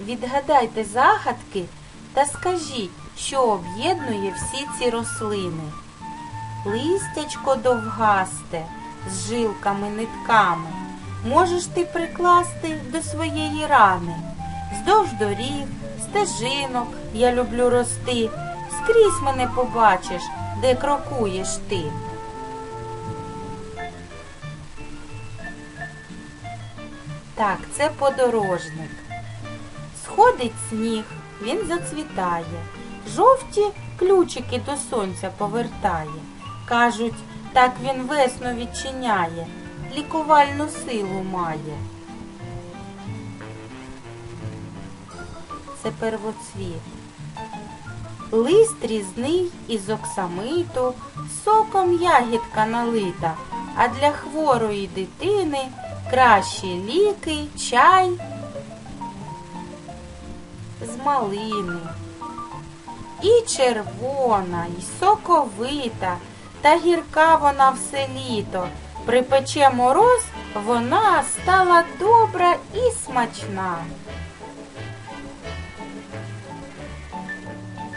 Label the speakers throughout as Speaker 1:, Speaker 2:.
Speaker 1: відгадайте загадки та скажіть, що об'єднує всі ці рослини. Листячко довгасте з жилками нитками. Можеш ти прикласти до своєї рани. Вздовж доріг, стежинок я люблю рости. Скрізь мене побачиш, де крокуєш ти. Так, це подорожник. Сходить сніг, він зацвітає. Жовті ключики до сонця повертає. Кажуть, так він весну відчиняє, лікувальну силу має. Це первоцвіт. Лист різний із оксамиту, соком ягідка налита, а для хворої дитини кращі ліки, чай малини. І червона, і соковита, та гірка вона все літо. Припече мороз, вона стала добра і смачна.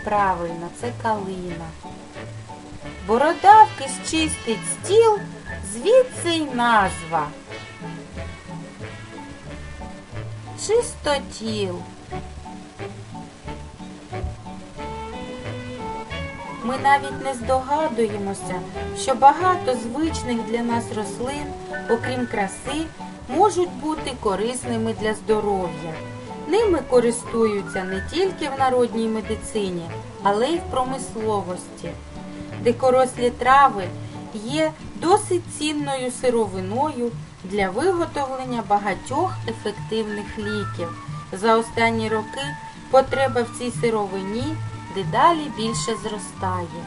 Speaker 1: Правильно, це калина. Бородавки зчистить стіл, звідси й назва. Чистотіл. Ми навіть не здогадуємося, що багато звичних для нас рослин, окрім краси, можуть бути корисними для здоров'я. Ними користуються не тільки в народній медицині, але й в промисловості. Дикорослі трави є досить цінною сировиною для виготовлення багатьох ефективних ліків. За останні роки потреба в цій сировині дедалі більше зростає.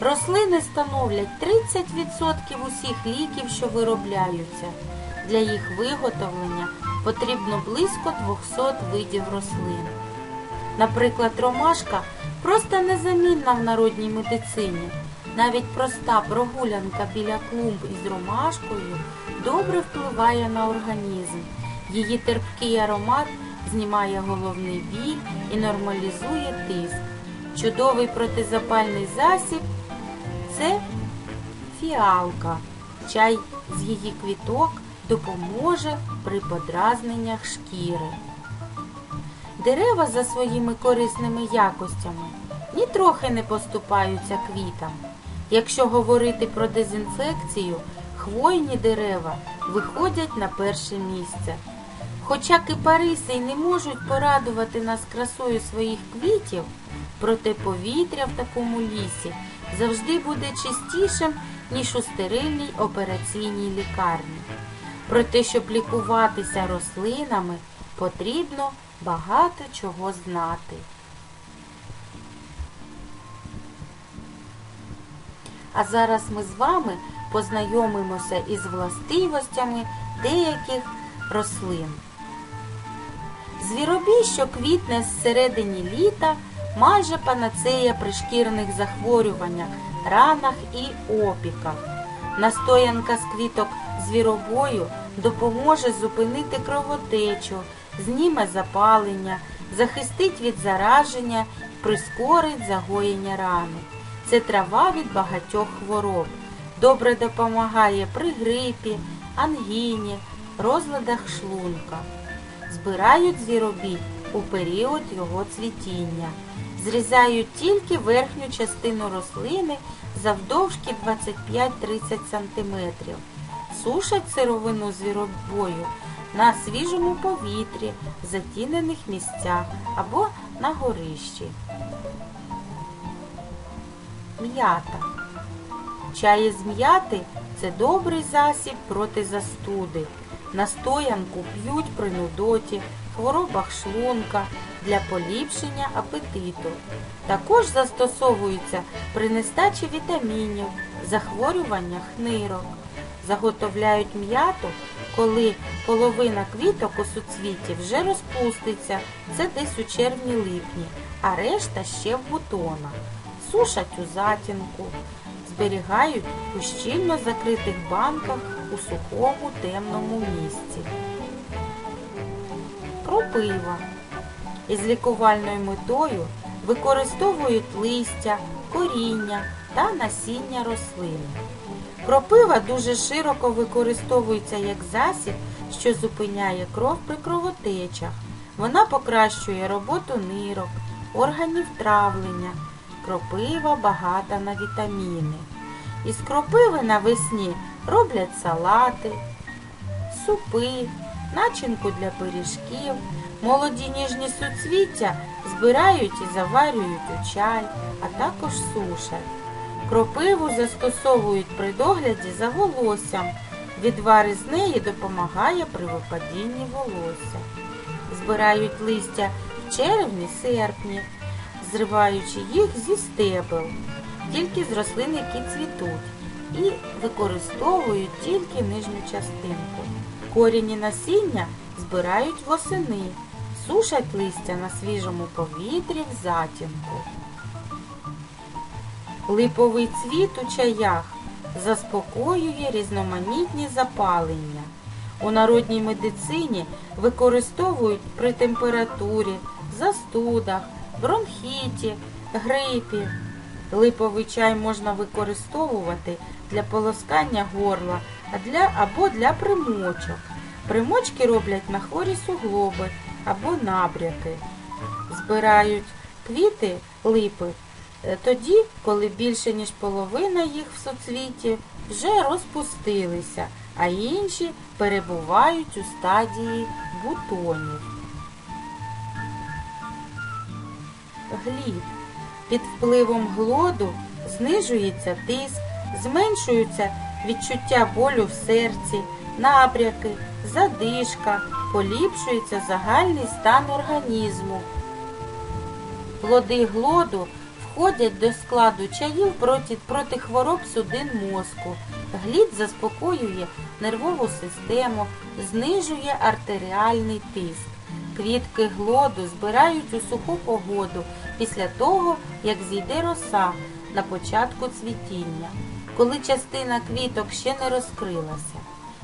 Speaker 1: Рослини становлять 30% усіх ліків, що виробляються. Для їх виготовлення потрібно близько 200 видів рослин. Наприклад, ромашка просто незамінна в народній медицині. Навіть проста прогулянка біля клумб із ромашкою добре впливає на організм. Її терпкий аромат знімає головний біль і нормалізує тиск. Чудовий протизапальний засіб це фіалка. Чай з її квіток допоможе при подразненнях шкіри. Дерева за своїми корисними якостями нітрохи не поступаються квітам. Якщо говорити про дезінфекцію, хвойні дерева виходять на перше місце. Хоча кипариси й не можуть порадувати нас красою своїх квітів, проте повітря в такому лісі завжди буде чистішим, ніж у стерильній операційній лікарні. Про те, щоб лікуватися рослинами, потрібно багато чого знати. А зараз ми з вами познайомимося із властивостями деяких рослин. Звіробій, що квітне з середині літа, майже панацея при шкірних захворюваннях, ранах і опіках. Настоянка з квіток звіробою допоможе зупинити кровотечу, зніме запалення, захистить від зараження, прискорить загоєння рани. Це трава від багатьох хвороб. Добре допомагає при грипі, ангіні, розладах шлунка. Збирають звіробій у період його цвітіння. Зрізають тільки верхню частину рослини завдовжки 25-30 см. Сушать сировину звіробою на свіжому повітрі, затінених місцях або на горищі. М'ята. Чай із м'яти це добрий засіб проти застуди. Настоянку п'ють при нудоті, хворобах шлунка для поліпшення апетиту. Також застосовується при нестачі вітамінів, захворюваннях нирок. Заготовляють м'яту, коли половина квіток у суцвіті вже розпуститься, це десь у червні-липні, а решта ще в бутонах. Сушать у затінку, зберігають у щільно закритих банках у сухому темному місці. Кропива. із лікувальною метою використовують листя, коріння та насіння рослин. Кропива дуже широко використовується як засіб, що зупиняє кров при кровотечах. Вона покращує роботу нирок, органів травлення. Кропива багата на вітаміни. Із кропиви навесні роблять салати, супи, начинку для пиріжків, молоді ніжні суцвіття збирають і заварюють у чай, а також сушать. Кропиву застосовують при догляді за волоссям. Відвар із неї допомагає при випадінні волосся. Збирають листя в червні-серпні, зриваючи їх зі стебел, тільки з рослин, які цвітуть, і використовують тільки нижню частинку. Корінь і насіння збирають восени, сушать листя на свіжому повітрі в затінку. Липовий цвіт у чаях заспокоює різноманітні запалення. У народній медицині використовують при температурі, застудах, бронхіті, грипі. Липовий чай можна використовувати для полоскання горла або для примочок. Примочки роблять на хворі суглоби або набряки. Збирають квіти липи е, тоді, коли більше ніж половина їх в соцвіті вже розпустилися, а інші перебувають у стадії бутонів. Глід. Під впливом глоду знижується тиск, зменшуються відчуття болю в серці, набряки, задишка, поліпшується загальний стан організму. Плоди глоду входять до складу чаїв проти, проти хвороб судин мозку. Глід заспокоює нервову систему, знижує артеріальний тиск. Квітки глоду збирають у суху погоду після того, як зійде роса на початку цвітіння, коли частина квіток ще не розкрилася.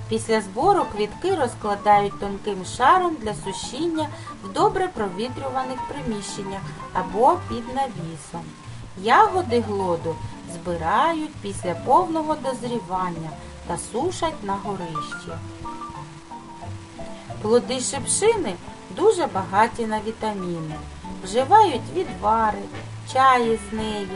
Speaker 1: Після збору квітки розкладають тонким шаром для сушіння в добре провітрюваних приміщеннях або під навісом. Ягоди глоду збирають після повного дозрівання та сушать на горищі. Плоди шипшини дуже багаті на вітаміни. Вживають відвари, чаї з неї,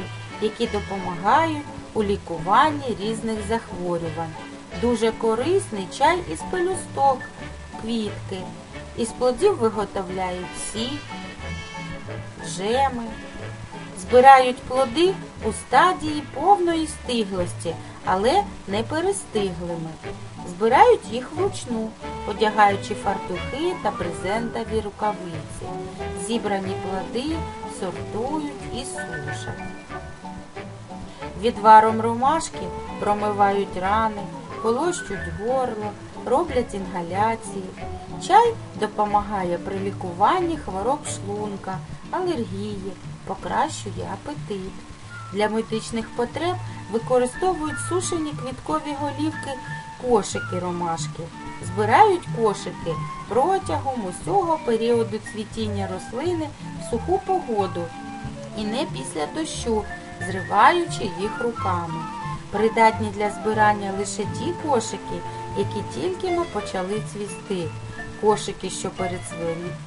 Speaker 1: які допомагають у лікуванні різних захворювань. Дуже корисний чай із пелюсток, квітки. Із плодів виготовляють сік, джеми. Збирають плоди у стадії повної стиглості, але не перестиглими. Збирають їх вручну, одягаючи фартухи та брезентові рукавиці. Зібрані плоди сортують і сушать. Відваром ромашки промивають рани, полощуть горло, роблять інгаляції. Чай допомагає при лікуванні хвороб шлунка, алергії, покращує апетит. Для медичних потреб використовують сушені квіткові голівки, кошики ромашки. Збирають кошики протягом усього періоду цвітіння рослини в суху погоду і не після дощу, зриваючи їх руками. Придатні для збирання лише ті кошики, які тільки но почали цвісти. Кошики, що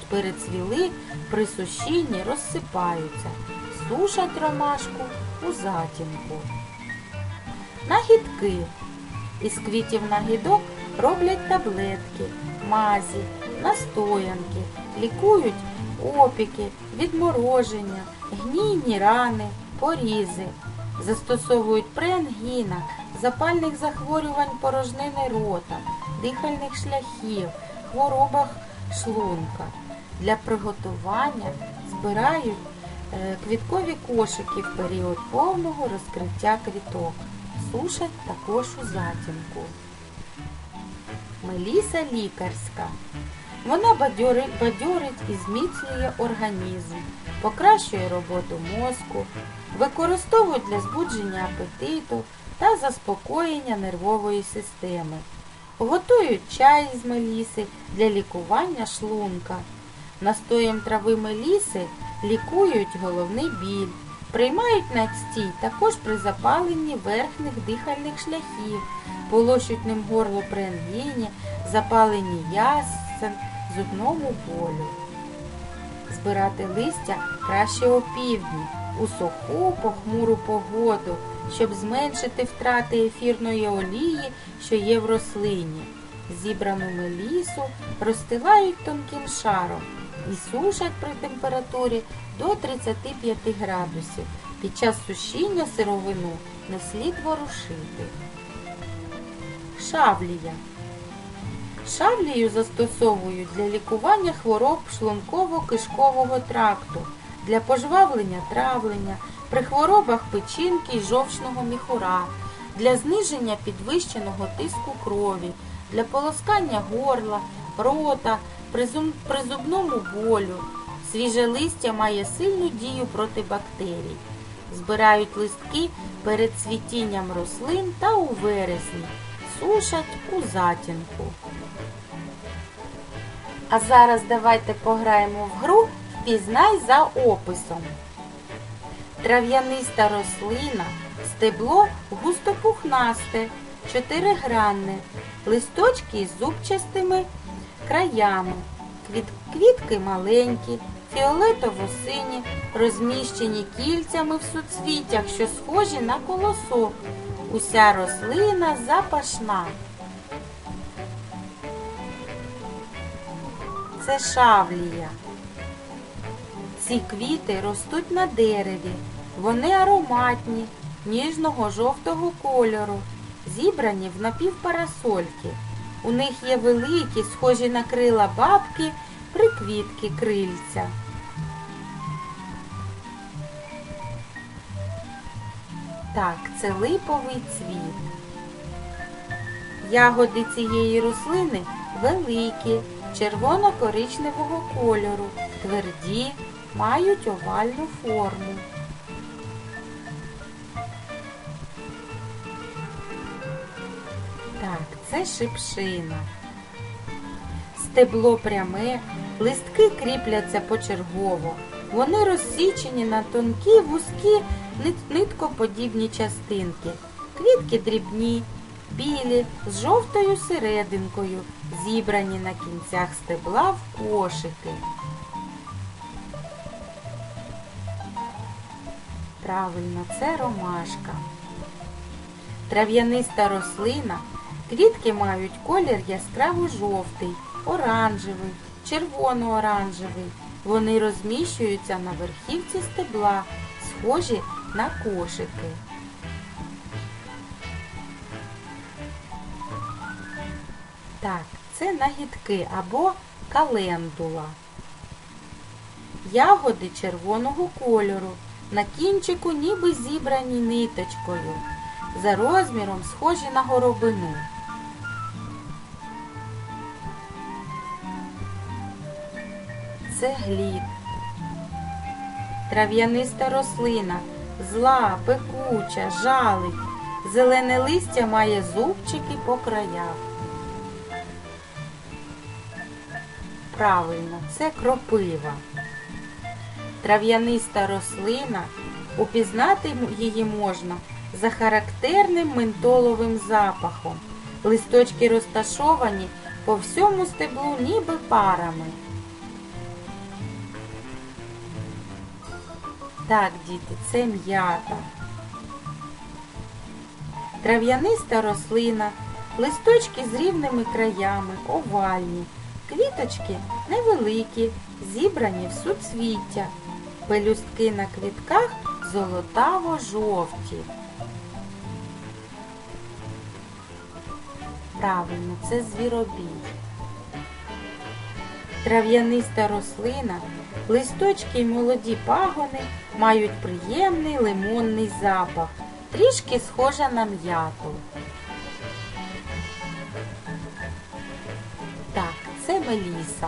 Speaker 1: перецвіли при сушінні, розсипаються, сушать ромашку у затінку. Нагідки. Із квітів нагідок роблять таблетки, мазі, настоянки, лікують опіки, відмороження, гнійні рани, порізи. Застосовують при ангінах, запальних захворювань порожнини рота, дихальних шляхів, хворобах шлунка. Для приготування збирають е, квіткові кошики в період повного розкриття квіток. Сушать також у затінку. Меліса лікарська. Вона бадьорить, бадьорить і зміцнює організм, покращує роботу мозку, використовують для збудження апетиту та заспокоєння нервової системи. Готують чай з меліси для лікування шлунка. Настоєм трави меліси лікують головний біль. Приймають надстій також при запаленні верхніх дихальних шляхів, полощуть ним горло при ангіні, запаленні ясен, зубному болю. Збирати листя краще опівдні, у суху похмуру погоду, щоб зменшити втрати ефірної олії, що є в рослині. Зібрану мелісу розстилають тонким шаром і сушать при температурі до 35 градусів. Під час сушіння сировину не слід ворушити. Шавлія. Шавлію застосовують для лікування хвороб шлунково-кишкового тракту, для пожвавлення травлення, при хворобах печінки і жовчного міхура, для зниження підвищеного тиску крові, для полоскання горла, рота, при, зубному болю. Свіже листя має сильну дію проти бактерій. Збирають листки перед цвітінням рослин та у вересні. Сушать у затінку. А зараз давайте пограємо в гру Впізнай за описом. Трав'яниста рослина, стебло густопухнасте, чотиригранне, листочки із зубчастими краями, квіт- квітки маленькі, фіолетово-сині, розміщені кільцями в суцвіттях, що схожі на колосок. Уся рослина запашна. Це шавлія. Ці квіти ростуть на дереві. Вони ароматні, ніжного жовтого кольору, зібрані в напівпарасольки. У них є великі, схожі на крила бабки, приквітки крильця. Так, це липовий цвіт. Ягоди цієї рослини великі, червоно-коричневого кольору, тверді, мають овальну форму. Так, це шипшина. Стебло пряме, листки кріпляться почергово. Вони розсічені на тонкі, вузькі, ниткоподібні частинки. Квітки дрібні, білі, з жовтою серединкою, зібрані на кінцях стебла в кошики. Правильно, це ромашка. Трав'яниста рослина. Квітки мають колір яскраво жовтий, оранжевий, червоно-оранжевий. Вони розміщуються на верхівці стебла, схожі на кошики. Так, це нагідки або календула. Ягоди червоного кольору, на кінчику ніби зібрані ниточкою, за розміром схожі на горобину. Це глід. Трав'яниста рослина, зла, пекуча, жалить. Зелене листя має зубчики по краях. Правильно, це кропива. Трав'яниста рослина, упізнати її можна за характерним ментоловим запахом. Листочки розташовані по всьому стеблу ніби парами. Так, діти, це м'ята. Трав'яниста рослина, листочки з рівними краями, овальні, квіточки невеликі, зібрані в суцвіття, пелюстки на квітках золотаво-жовті. Правильно, це звіробій. Трав'яниста рослина, листочки й молоді пагони мають приємний лимонний запах, трішки схожа на м'яту. Так, це меліса.